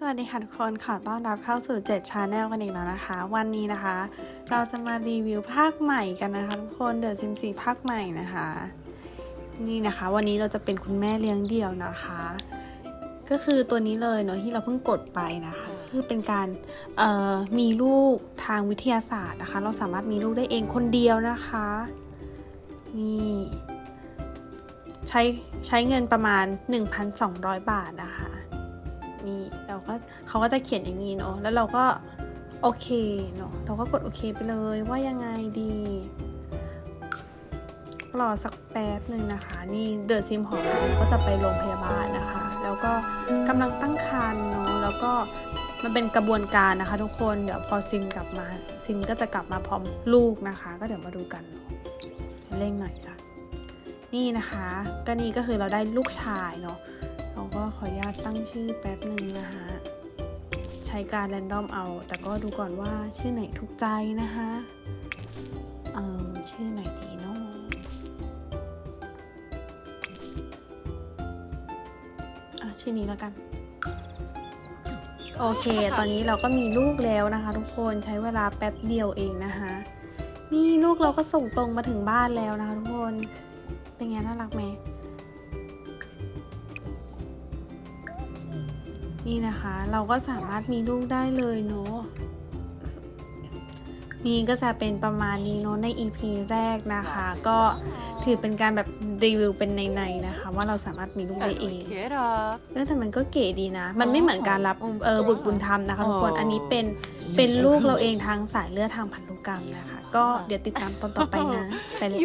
สวัสดีค่ะทุกคนขอต้อนรับเข้าสู่7 Channel กันอีกแล้วนะคะ วันนี้นะคะ เราจะมารีวิวภาคใหม่กันนะคะทุกคนเดอะซิมซีภาคใหม่นะคะ นี่นะคะ วันนี้เราจะเป็นคุณแม่เลี้ยงเดี่ยวนะคะ ก็คือตัวนี้เลยเนาะที่เราเพิ่งกดไปนะคะ คือเป็นการเอ่อมีลูกทางวิทยาศาสตร์นะคะ เราสามารถมีลูกได้เองคนเดียวนะคะนี่ใช้ใช้เงินประมาณ 1,200 บาทนะคะ นี่เราก็เขาก็จะเขียนอย่างนี้เนาะแล้วเราก็โอเคเนาะเราก็กดโอเคไปเลยว่ายังไงดีรอสักแป๊บหนึ่งนะคะ นี่เดอะซิมของเราก็จะไปโรงพยาบาลนะคะ แล้วก็กำลังตั้งครรภ์เนาะแล้วก็มันเป็นกระบวนการนะคะ ทุกคนเดี๋ยวพอซิมกลับมา ซิมก็จะกลับมาพร้อมลูกนะคะ ก็เดี๋ยวมาดูกันเร่งหน่อยค่ะ นี่นะคะ ก็นี่ก็คือเราได้ลูกชายเนาะ ก็ขออนุญาตตั้งชื่อแป๊บหนึ่งนะคะใช้การแรนดอมเอา แต่ก็ดูก่อนว่าชื่อไหนถูกใจนะคะเออชื่อไหนดีเนาะอะชื่อนี้แล้วกัน โอเค ตอนนี้เราก็มีลูกแล้วนะคะ ทุกคนใช้เวลาแป๊บเดียวเองนะคะนี่ลูกเราก็ส่งตรงมาถึงบ้านแล้วนะคะ ทุกคน เป็นไงน่ารักไหม นี่นะคะ เราก็สามารถมีลูกได้เลยเนาะนี่ก็จะเป็นประมาณนี้เนาะใน EP แรกนะคะ ก็ถือเป็นการแบบรีวิวเป็นในๆนะคะ ว่าเราสามารถมีลูกได้เองเคดอกเออแต่มันก็เก๋ดีนะ มันไม่เหมือนการรับเออบุตรบุญธรรมนะคะทุกคนอันนี้เป็นเป็นลูกเราเองทางสายเลือดทางพันธุกรรมนะคะ ก็เดี๋ยวติดตามตอนต่อไปนะไปเลย